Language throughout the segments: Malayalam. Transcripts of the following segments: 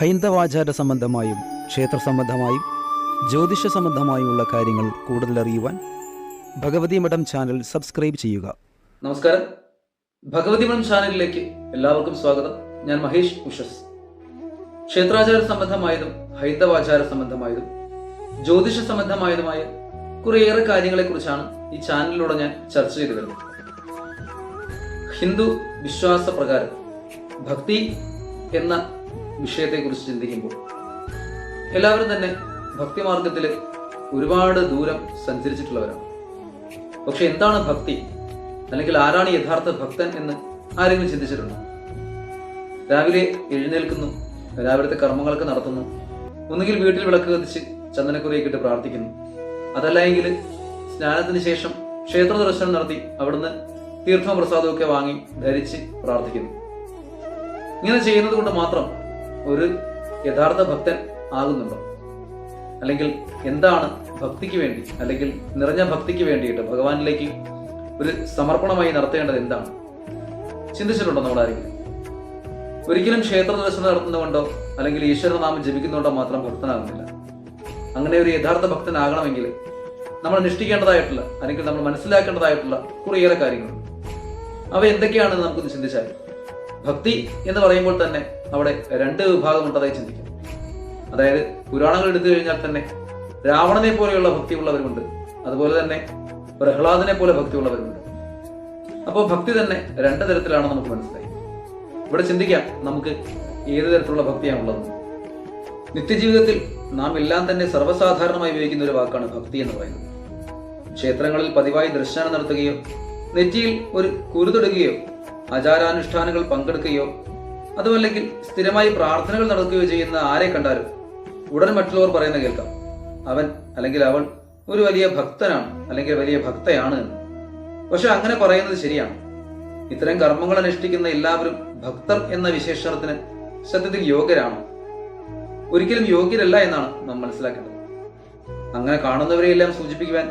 ഹൈന്ദവാചാര സംബന്ധമായും ക്ഷേത്ര സംബന്ധമായും ജ്യോതിഷ സംബന്ധമായുമുള്ള കാര്യങ്ങൾ കൂടുതൽ അറിയുവാൻ ഭഗവതി മഠം ചാനൽ സബ്സ്ക്രൈബ് ചെയ്യുക. നമസ്കാരം. ഭഗവതി മഠം ചാനലിലേക്ക് എല്ലാവർക്കും സ്വാഗതം. ഞാൻ മഹേഷ് ഉഷസ്. ക്ഷേത്രാചാര സംബന്ധമായതും ഹൈന്ദവാചാര സംബന്ധമായതും ജ്യോതിഷ സംബന്ധമായതുമായ കുറേയേറെ കാര്യങ്ങളെക്കുറിച്ചാണ് ഈ ചാനലിലൂടെ ഞാൻ ചർച്ച ചെയ്തു വരുന്നത്. ഹിന്ദു വിശ്വാസ പ്രകാരം ഭക്തി എന്ന വിഷയത്തെക്കുറിച്ച് ചിന്തിക്കുമ്പോൾ എല്ലാവരും തന്നെ ഭക്തിമാർഗത്തിൽ ഒരുപാട് ദൂരം സഞ്ചരിച്ചിട്ടുള്ളവരാണ്. പക്ഷെ എന്താണ് ഭക്തി? അല്ലെങ്കിൽ ആരാണ് യഥാർത്ഥ ഭക്തൻ എന്ന് ആരെങ്കിലും ചിന്തിച്ചിട്ടുണ്ടോ? രാവിലെ എഴുന്നേൽക്കുന്നു രാവിലത്തെ കർമ്മങ്ങളൊക്കെ നടത്തുന്നു ഒന്നുകിൽ വീട്ടിൽ വിളക്ക് കത്തിച്ച് ചന്ദനക്കുറിയൊക്കെ ഇട്ട് പ്രാർത്ഥിക്കുന്നു. അതല്ല എങ്കിൽ സ്നാനത്തിന് ശേഷം ക്ഷേത്ര ദർശനം നടത്തി അവിടുന്ന് തീർത്ഥം പ്രസാദമൊക്കെ വാങ്ങി ധരിച്ച് പ്രാർത്ഥിക്കുന്നു. ഇങ്ങനെ ചെയ്യുന്നത് കൊണ്ട് മാത്രം ഒരു യഥാർത്ഥ ഭക്തൻ ആകുന്നുണ്ടോ? അല്ലെങ്കിൽ എന്താണ് ഭക്തിക്ക് വേണ്ടി അല്ലെങ്കിൽ നിറഞ്ഞ ഭക്തിക്ക് വേണ്ടിയിട്ട് ഭഗവാനിലേക്ക് ഒരു സമർപ്പണമായി നടത്തേണ്ടത് എന്താണ്? ചിന്തിച്ചിട്ടുണ്ടോ നമ്മൾ ആരെങ്കിലും? ഒരിക്കലും ക്ഷേത്ര ദർശനം നടത്തുന്നതുകൊണ്ടോ അല്ലെങ്കിൽ ഈശ്വരനാമം ജപിക്കുന്നതുകൊണ്ടോ മാത്രം ഭക്തനാകുന്നില്ല. അങ്ങനെ ഒരു യഥാർത്ഥ ഭക്തനാകണമെങ്കിൽ നമ്മൾ നിഷ്ഠിക്കേണ്ടതായിട്ടുള്ള അല്ലെങ്കിൽ നമ്മൾ മനസ്സിലാക്കേണ്ടതായിട്ടുള്ള കുറേയേറെ കാര്യങ്ങളുണ്ട്. അവ എന്തൊക്കെയാണെന്ന് നമുക്കൊന്ന് ചിന്തിച്ചാൽ ഭക്തി എന്ന് പറയുമ്പോൾ തന്നെ അവിടെ രണ്ട് വിഭാഗം ഉണ്ടതായി ചിന്തിക്കാം. അതായത് പുരാണങ്ങൾ എടുത്തു കഴിഞ്ഞാൽ തന്നെ രാവണനെ പോലെയുള്ള ഭക്തിയുള്ളവരുമുണ്ട്. അതുപോലെ തന്നെ പ്രഹ്ലാദനെ പോലെ ഭക്തിയുള്ളവരുമുണ്ട്. അപ്പോൾ ഭക്തി തന്നെ രണ്ട് തരത്തിലാണ് നമുക്ക് മനസ്സിലായി. ഇവിടെ ചിന്തിക്കാം നമുക്ക് ഏത് തരത്തിലുള്ള ഭക്തിയാണുള്ളത്? നിത്യജീവിതത്തിൽ നാം എല്ലാം തന്നെ സർവസാധാരണമായി ഉപയോഗിക്കുന്ന ഒരു വാക്കാണ് ഭക്തി എന്ന് പറയുന്നത്. ക്ഷേത്രങ്ങളിൽ പതിവായി ദർശനം നടത്തുകയോ നെറ്റിയിൽ ഒരു കുരുതൊടുകയോ ആചാരാനുഷ്ഠാനങ്ങൾ പങ്കെടുക്കുകയോ അതുമല്ലെങ്കിൽ സ്ഥിരമായി പ്രാർത്ഥനകൾ നടക്കുകയോ ചെയ്യുന്ന ആരെ കണ്ടാലും ഉടൻ മറ്റുള്ളവർ പറയുന്ന കേൾക്കാം. അവൻ അല്ലെങ്കിൽ അവൾ ഒരു വലിയ ഭക്തനാണ് അല്ലെങ്കിൽ വലിയ ഭക്തയാണ് എന്ന്. പക്ഷെ അങ്ങനെ പറയുന്നത് ശരിയാണ്. ഇത്തരം കർമ്മങ്ങൾ അനുഷ്ഠിക്കുന്ന എല്ലാവരും ഭക്തർ എന്ന വിശേഷണത്തിന് സത്യത്തിൽ യോഗ്യരാണ്. ഒരിക്കലും യോഗ്യരല്ല എന്നാണ് നാം മനസ്സിലാക്കേണ്ടത്. അങ്ങനെ കാണുന്നവരെയെല്ലാം സൂചിപ്പിക്കുവാൻ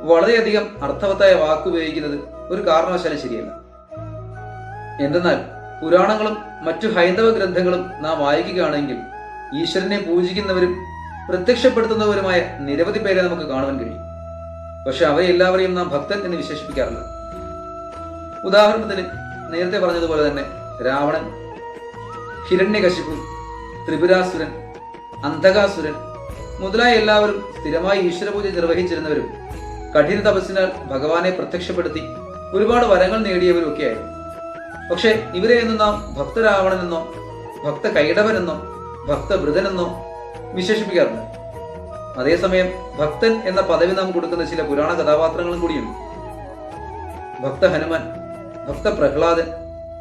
വളരെയധികം അർത്ഥവത്തായ വാക്ക് ഉപയോഗിക്കുന്നത് ഒരു കാരണവശാലും ശരിയല്ല. എന്തെന്നാൽ പുരാണങ്ങളും മറ്റു ഹൈന്ദവ ഗ്രന്ഥങ്ങളും നാം വായിക്കുകയാണെങ്കിൽ ഈശ്വരനെ പൂജിക്കുന്നവരും പ്രത്യക്ഷപ്പെടുത്തുന്നവരുമായ നിരവധി പേരെ നമുക്ക് കാണുവാൻ കഴിയും. പക്ഷെ അവരെല്ലാവരെയും നാം ഭക്തൻ എന്ന് വിശേഷിപ്പിക്കാറില്ല. ഉദാഹരണത്തിന് നേരത്തെ പറഞ്ഞതുപോലെ തന്നെ രാവണൻ ഹിരണ്യകശിപു ത്രിപുരാസുരൻ അന്ധകാസുരൻ മുതലായ എല്ലാവരും സ്ഥിരമായി ഈശ്വരപൂജ നിർവഹിച്ചിരുന്നവരും കഠിന തപസ്സിനാൽ ഭഗവാനെ പ്രത്യക്ഷപ്പെടുത്തി ഒരുപാട് വരങ്ങൾ നേടിയവരും ഒക്കെയായിരുന്നു പക്ഷെ ഇവരെയൊന്നും നാം ഭക്തരാവണമെന്നോ ഭക്ത കൈടവനെന്നോ ഭക്തവൃതനെന്നോ വിശേഷിപ്പിക്കാറുണ്ട്. അതേസമയം ഭക്തൻ എന്ന പദവി നാം കൊടുക്കുന്ന ചില പുരാണ കഥാപാത്രങ്ങളും കൂടിയുണ്ട്. ഭക്ത ഹനുമാൻ ഭക്ത പ്രഹ്ലാദൻ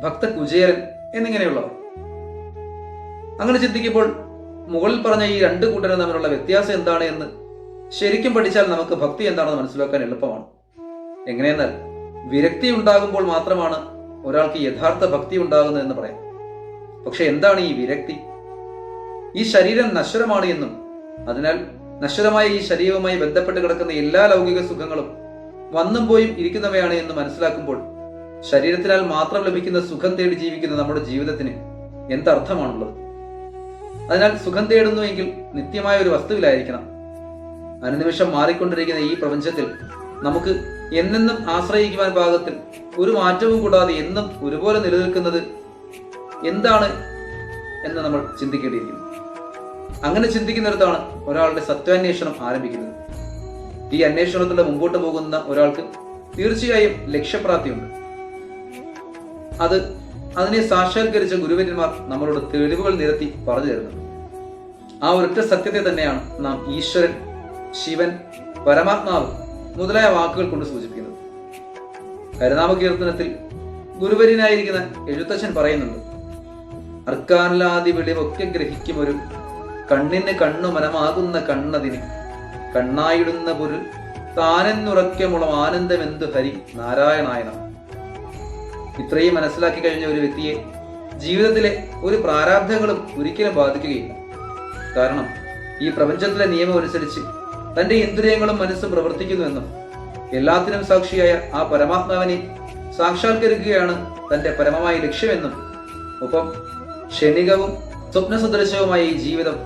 ഭക്ത കുചേരൻ എന്നിങ്ങനെയുള്ളവർ. അങ്ങനെ ചിന്തിക്കുമ്പോൾ മുകളിൽ പറഞ്ഞ ഈ രണ്ട് കൂട്ടരും തമ്മിലുള്ള വ്യത്യാസം എന്താണ് എന്ന് ശരിക്കും പഠിച്ചാൽ നമുക്ക് ഭക്തി എന്താണെന്ന് മനസ്സിലാക്കാൻ എളുപ്പമാണ്. എങ്ങനെയെന്നാൽ വിരക്തി ഉണ്ടാകുമ്പോൾ മാത്രമാണ് ഒരാൾക്ക് യഥാർത്ഥ ഭക്തി ഉണ്ടാകുന്നു എന്ന് പറയാം. പക്ഷെ എന്താണ് ഈ വിരക്തി? ഈ ശരീരം നശ്വരമാണ് എന്നും അതിനാൽ നശ്വരമായ ഈ ശരീരവുമായി ബന്ധപ്പെട്ട് കിടക്കുന്ന എല്ലാ ലൗകിക സുഖങ്ങളും വന്നും പോയും ഇരിക്കുന്നവയാണ് എന്ന് മനസ്സിലാക്കുമ്പോൾ ശരീരത്തിനാൽ മാത്രം ലഭിക്കുന്ന സുഖം തേടി ജീവിക്കുന്ന നമ്മുടെ ജീവിതത്തിന് എന്തർത്ഥമാണുള്ളത്? അതിനാൽ സുഖം തേടുന്നു എങ്കിൽ നിത്യമായ ഒരു വസ്തുവിലായിരിക്കണം. അനുനിമിഷം മാറിക്കൊണ്ടിരിക്കുന്ന ഈ പ്രപഞ്ചത്തിൽ നമുക്ക് എന്നെന്നും ആശ്രയിക്കുവാൻ പാകത്തിൽ ഒരു മാറ്റവും കൂടാതെ എന്നും ഒരുപോലെ നിലനിൽക്കുന്നത് എന്താണ് എന്ന് നമ്മൾ ചിന്തിക്കേണ്ടിയിരിക്കുന്നു. അങ്ങനെ ചിന്തിക്കുന്നിടത്താണ് ഒരാളുടെ സത്വാന്വേഷണം ആരംഭിക്കുന്നത്. ഈ അന്വേഷണത്തിലൂടെ മുമ്പോട്ട് പോകുന്ന ഒരാൾക്ക് തീർച്ചയായും ലക്ഷ്യപ്രാപ്തിയുണ്ട്. അത് അതിനെ സാക്ഷാത്കരിച്ച ഗുരുവര്യന്മാർ നമ്മളോട് തെളിവുകൾ നിരത്തി പറഞ്ഞു തരുന്നത് ആ ഒരൊറ്റ സത്യത്തെ തന്നെയാണ് നാം ഈശ്വരൻ ശിവൻ പരമാത്മാവ് മുതലായ വാക്കുകൾ കൊണ്ട് സൂചിപ്പിക്കുന്നത് ഹരിനാമ കീർത്തനത്തിൽ ഗുരുവര്യനായിരിക്കുന്ന എഴുത്തച്ഛൻ പറയുന്നുണ്ട് അർക്കാനലാദി വെളിവൊക്കെ ഗ്രഹിക്കും ഒരു കണ്ണിന് കണ്ണു മനമാകുന്ന കണ്ണതിന്. കണ്ണായിടുന്ന പൊരുൾ താനെന്നുറക്കമുള്ള ആനന്ദമെന്തു ഹരി നാരായണായന. ഇത്രയും മനസ്സിലാക്കി കഴിഞ്ഞ ഒരു വ്യക്തിയെ ജീവിതത്തിലെ ഒരു പ്രാരാബ്ധങ്ങളും ഒരിക്കലും ബാധിക്കുകയില്ല. കാരണം ഈ പ്രപഞ്ചത്തിലെ നിയമം അനുസരിച്ച് തന്റെ ഇന്ദ്രിയങ്ങളും മനസ്സും പ്രവർത്തിക്കുന്നുവെന്നും എല്ലാത്തിനും സാക്ഷിയായ ആ പരമാത്മാവിനെ സാക്ഷാത്കരിക്കുകയാണ് തന്റെ പരമമായ ലക്ഷ്യമെന്നും ഒപ്പം ക്ഷണികവും സ്വപ്നസദൃശവുമായ ഈ ജീവിതം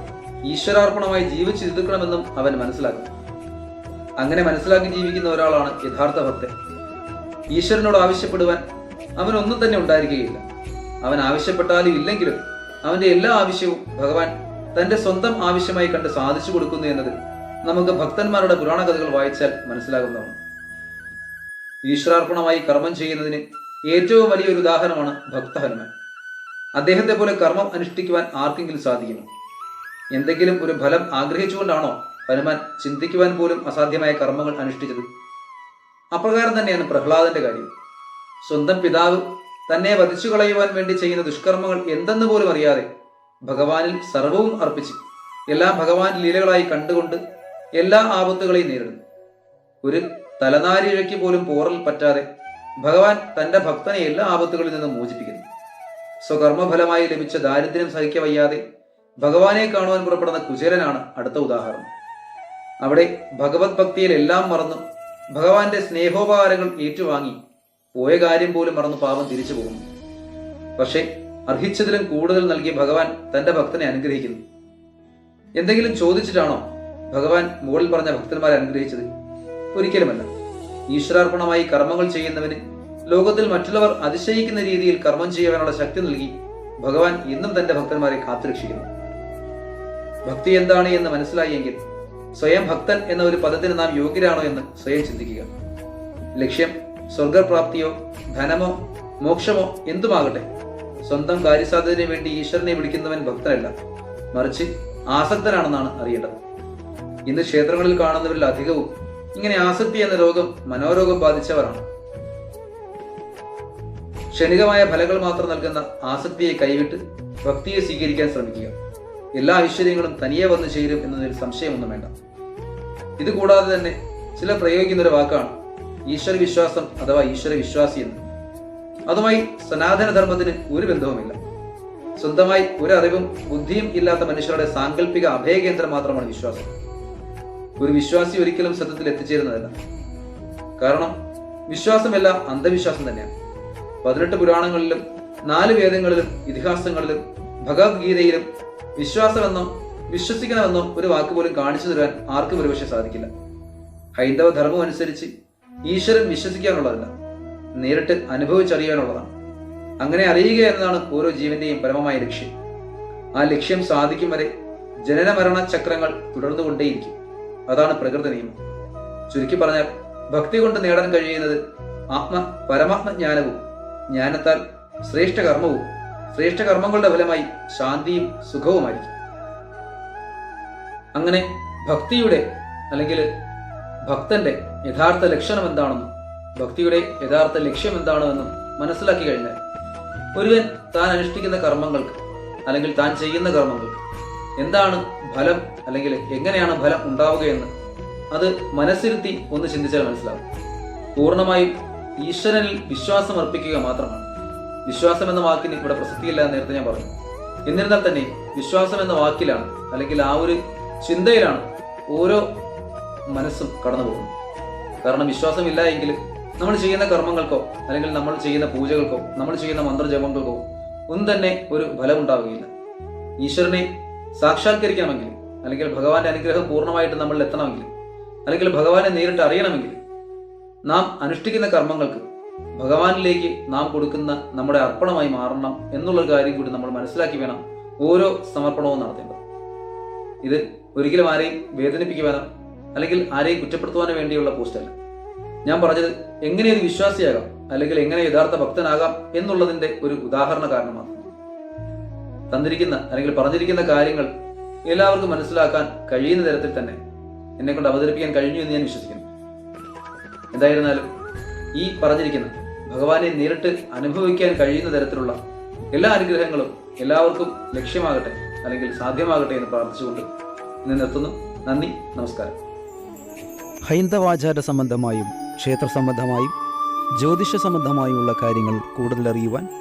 ഈശ്വരാർപ്പണമായി ജീവിച്ചു തീർക്കണമെന്നും അവൻ മനസ്സിലാക്കും അങ്ങനെ മനസ്സിലാക്കി ജീവിക്കുന്ന ഒരാളാണ് യഥാർത്ഥ ഭക്തൻ. ഈശ്വരനോട് ആവശ്യപ്പെടുവാൻ അവൻ അവനൊന്നും തന്നെ ഉണ്ടായിരിക്കുകയില്ല. അവൻ ആവശ്യപ്പെട്ടാലും ഇല്ലെങ്കിലും അവന്റെ എല്ലാ ആവശ്യവും ഭഗവാൻ തന്റെ സ്വന്തം ആവശ്യമായി കണ്ട് സാധിച്ചു കൊടുക്കുന്നു എന്നത് നമുക്ക് ഭക്തന്മാരുടെ പുരാണ കഥകൾ വായിച്ചാൽ മനസ്സിലാകുന്നതാണ്. ഈശ്വരാർപ്പണമായി കർമ്മം ചെയ്യുന്നതിന് ഏറ്റവും വലിയൊരു ഉദാഹരണമാണ് ഭക്തഹനുമാൻ. അദ്ദേഹത്തെ പോലെ കർമ്മം അനുഷ്ഠിക്കുവാൻ ആർക്കെങ്കിലും സാധിക്കുമോ? എന്തെങ്കിലും ഒരു ഫലം ആഗ്രഹിച്ചുകൊണ്ടാണോ ഹനുമാൻ ചിന്തിക്കുവാൻ പോലും അസാധ്യമായ കർമ്മങ്ങൾ അനുഷ്ഠിച്ചത്? അപ്രകാരം തന്നെയാണ് പ്രഹ്ലാദന്റെ കാര്യം. സ്വന്തം പിതാവ് തന്നെ വധിച്ചു കളയുവാൻ വേണ്ടി ചെയ്യുന്ന ദുഷ്കർമ്മങ്ങൾ എന്തെന്ന് പോലും അറിയാതെ ഭഗവാനിൽ സർവവും അർപ്പിച്ച് എല്ലാം ഭഗവാൻ ലീലകളായി കണ്ടുകൊണ്ട് എല്ലാ ആപത്തുകളെയും നേരിടുന്നു. ഒരു തലനാരിഴയ്ക്ക് പോലും പോറൽ പറ്റാതെ ഭഗവാൻ തന്റെ ഭക്തനെ എല്ലാ ആപത്തുകളിൽ നിന്നും മോചിപ്പിക്കുന്നു. സ്വകർമ്മഫലമായി ലഭിച്ച ദാരിദ്ര്യം സഹിക്ക വയ്യാതെ ഭഗവാനെ കാണുവാൻ പുറപ്പെടുന്ന കുചേരനാണ് അടുത്ത ഉദാഹരണം. അവിടെ ഭഗവത് ഭക്തിയിൽ എല്ലാം മറന്നു ഭഗവാന്റെ സ്നേഹോപകാരങ്ങൾ ഏറ്റുവാങ്ങി പോയ കാര്യം പോലും മറന്നു പാപം തിരിച്ചു പോകുന്നു. പക്ഷേ അർഹിച്ചതിലും കൂടുതൽ നൽകി ഭഗവാൻ തന്റെ ഭക്തനെ അനുഗ്രഹിക്കുന്നു. എന്തെങ്കിലും ചോദിച്ചിട്ടാണോ ഭഗവാൻ മുകളിൽ പറഞ്ഞ ഭക്തന്മാരെ അനുഗ്രഹിച്ചത് ഒരിക്കലുമല്ല. ഈശ്വരാർപ്പണമായി കർമ്മങ്ങൾ ചെയ്യുന്നവന് ലോകത്തിൽ മറ്റുള്ളവർ അതിശയിക്കുന്ന രീതിയിൽ കർമ്മം ചെയ്യുവാനുള്ള ശക്തി നൽകി ഭഗവാൻ ഇന്നും തന്റെ ഭക്തന്മാരെ കാത്തുരക്ഷിക്കുന്നു. ഭക്തി എന്താണ് എന്ന് മനസ്സിലായെങ്കിൽ സ്വയം ഭക്തൻ എന്ന ഒരു പദത്തിന് നാം യോഗ്യരാണോ എന്ന് സ്വയം ചിന്തിക്കുക. ലക്ഷ്യം സ്വർഗപ്രാപ്തിയോ ധനമോ മോക്ഷമോ എന്തുമാകട്ടെ സ്വന്തം കാര്യസാധ്യതയ്ക്ക് വേണ്ടി ഈശ്വരനെ വിളിക്കുന്നവൻ ഭക്തനല്ല. മറിച്ച് ആസക്തനാണെന്നാണ് അറിയേണ്ടത്. ഇന്ന് ക്ഷേത്രങ്ങളിൽ കാണുന്നവരിൽ അധികവും ഇങ്ങനെ ആസക്തി എന്ന രോഗം മനോരോഗം ബാധിച്ചവരാണ്. ക്ഷണികമായ ഫലങ്ങൾ മാത്രം നൽകുന്ന ആസക്തിയെ കൈവിട്ട് ഭക്തിയെ സ്വീകരിക്കാൻ ശ്രമിക്കുക. എല്ലാ ഐശ്വര്യങ്ങളും തനിയെ വന്നു ചേരും എന്നതിൽ സംശയമൊന്നും വേണ്ട. ഇത് കൂടാതെ തന്നെ ചില പ്രയോഗിക്കുന്ന ഒരു വാക്കാണ് ഈശ്വര വിശ്വാസം അഥവാ ഈശ്വര വിശ്വാസി എന്ന്. അതുമായി സനാതനധർമ്മത്തിന് ഒരു ബന്ധവുമില്ല. സ്വന്തമായി ഒരറിവും ബുദ്ധിയും ഇല്ലാത്ത മനുഷ്യരുടെ സാങ്കല്പിക അഭയകേന്ദ്രം മാത്രമാണ് വിശ്വാസം. ഒരു വിശ്വാസി ഒരിക്കലും സത്യത്തിൽ എത്തിച്ചേരുന്നതല്ല. കാരണം വിശ്വാസമെല്ലാം അന്ധവിശ്വാസം തന്നെയാണ്. പതിനെട്ട് പുരാണങ്ങളിലും നാല് വേദങ്ങളിലും ഇതിഹാസങ്ങളിലും ഭഗവത്ഗീതയിലും വിശ്വാസമെന്നോ വിശ്വസിക്കണമെന്നോ ഒരു വാക്ക് പോലും കാണിച്ചു തരാൻ ആർക്കും ഒരുപക്ഷെ സാധിക്കില്ല. ഹൈന്ദവ ധർമ്മം അനുസരിച്ച് ഈശ്വരൻ വിശ്വസിക്കാനുള്ളതല്ല നേരിട്ട് അനുഭവിച്ചറിയാനുള്ളതാണ്. അങ്ങനെ അറിയുക എന്നതാണ് ഓരോ ജീവന്റെയും പരമമായ ലക്ഷ്യം. ആ ലക്ഷ്യം സാധിക്കും വരെ ജനന മരണ ചക്രങ്ങൾ തുടർന്നുകൊണ്ടേയിരിക്കും. അതാണ് പ്രകൃതി നിയമം. ചുരുക്കി പറഞ്ഞാൽ ഭക്തി കൊണ്ട് നേടാൻ കഴിയുന്നത് ആത്മ പരമാത്മജ്ഞാനവും ജ്ഞാനത്താൽ ശ്രേഷ്ഠ കർമ്മവും ശ്രേഷ്ഠ കർമ്മങ്ങളുടെ ഫലമായി ശാന്തിയും സുഖവുമായിരിക്കും. അങ്ങനെ ഭക്തിയുടെ അല്ലെങ്കിൽ ഭക്തന്റെ യഥാർത്ഥ ലക്ഷണം എന്താണെന്നും ഭക്തിയുടെ യഥാർത്ഥ ലക്ഷ്യം എന്താണെന്നും മനസ്സിലാക്കി കഴിഞ്ഞാൽ ഒരുവൻ താൻ അനുഷ്ഠിക്കുന്ന കർമ്മങ്ങൾക്ക് അല്ലെങ്കിൽ താൻ ചെയ്യുന്ന കർമ്മങ്ങൾക്ക് എന്താണ് ഫലം അല്ലെങ്കിൽ എങ്ങനെയാണ് ഫലം ഉണ്ടാവുകയെന്ന് അത് മനസ്സിരുത്തി ഒന്ന് ചിന്തിച്ചാൽ മനസ്സിലാവും. പൂർണമായും ഈശ്വരനിൽ വിശ്വാസം അർപ്പിക്കുക മാത്രമാണ്. വിശ്വാസം എന്ന വാക്കിന് ഇവിടെ പ്രസക്തിയില്ല എന്ന് നേരത്തെ ഞാൻ പറഞ്ഞു. എന്നിരുന്നാൽ തന്നെ വിശ്വാസം എന്ന വാക്കിലാണ് അല്ലെങ്കിൽ ആ ഒരു ചിന്തയിലാണ് ഓരോ മനസ്സും കടന്നു പോകുന്നത്. കാരണം വിശ്വാസമില്ല എങ്കിൽ നമ്മൾ ചെയ്യുന്ന കർമ്മങ്ങൾക്കോ അല്ലെങ്കിൽ നമ്മൾ ചെയ്യുന്ന പൂജകൾക്കോ നമ്മൾ ചെയ്യുന്ന മന്ത്രജപങ്ങൾക്കോ ഒന്നും തന്നെ ഒരു ഫലമുണ്ടാവുകയില്ല ഈശ്വരനെ സാക്ഷാത്കരിക്കണമെങ്കിൽ അല്ലെങ്കിൽ ഭഗവാന്റെ അനുഗ്രഹം പൂർണമായിട്ട് നമ്മളിൽ എത്തണമെങ്കിൽ അല്ലെങ്കിൽ ഭഗവാനെ നേരിട്ട് അറിയണമെങ്കിൽ നാം അനുഷ്ഠിക്കുന്ന കർമ്മങ്ങൾക്ക് ഭഗവാനിലേക്ക് നാം കൊടുക്കുന്ന നമ്മുടെ അർപ്പണമായി മാറണം എന്നുള്ള കാര്യം കൂടി നമ്മൾ മനസ്സിലാക്കി വേണം ഓരോ സമർപ്പണവും നടത്തേണ്ടത്. ഇത് ഒരിക്കലും ആരെയും വേദനിപ്പിക്കുവാനോ അല്ലെങ്കിൽ ആരെയും കുറ്റപ്പെടുത്തുവാനോ വേണ്ടിയുള്ള പോസ്റ്റല്ല. ഞാൻ പറഞ്ഞത് എങ്ങനെ ഒരു വിശ്വാസിയാകാം അല്ലെങ്കിൽ എങ്ങനെ യഥാർത്ഥ ഭക്തനാകാം എന്നുള്ളതിന്റെ ഒരു ഉദാഹരണ കാരണമാണ് തന്നിരിക്കുന്ന അല്ലെങ്കിൽ പറഞ്ഞിരിക്കുന്ന കാര്യങ്ങൾ എല്ലാവർക്കും മനസ്സിലാക്കാൻ കഴിയുന്ന തരത്തിൽ തന്നെ എന്നെ കൊണ്ട് അവതരിപ്പിക്കാൻ കഴിഞ്ഞു എന്ന് ഞാൻ വിശ്വസിക്കുന്നു. എന്തായിരുന്നാലും ഈ പറഞ്ഞിരിക്കുന്ന ഭഗവാനെ നേരിട്ട് അനുഭവിക്കാൻ കഴിയുന്ന തരത്തിലുള്ള എല്ലാ അനുഗ്രഹങ്ങളും എല്ലാവർക്കും ലക്ഷ്യമാകട്ടെ അല്ലെങ്കിൽ സാധ്യമാകട്ടെ എന്ന് പ്രാർത്ഥിച്ചുകൊണ്ട് ഇന്ന് നിർത്തുന്നു. നന്ദി നമസ്കാരം. ഹൈന്ദവാചാര സംബന്ധമായും ക്ഷേത്ര സംബന്ധമായും ജ്യോതിഷ സംബന്ധമായുമുള്ള കാര്യങ്ങൾ കൂടുതൽ അറിയുവാൻ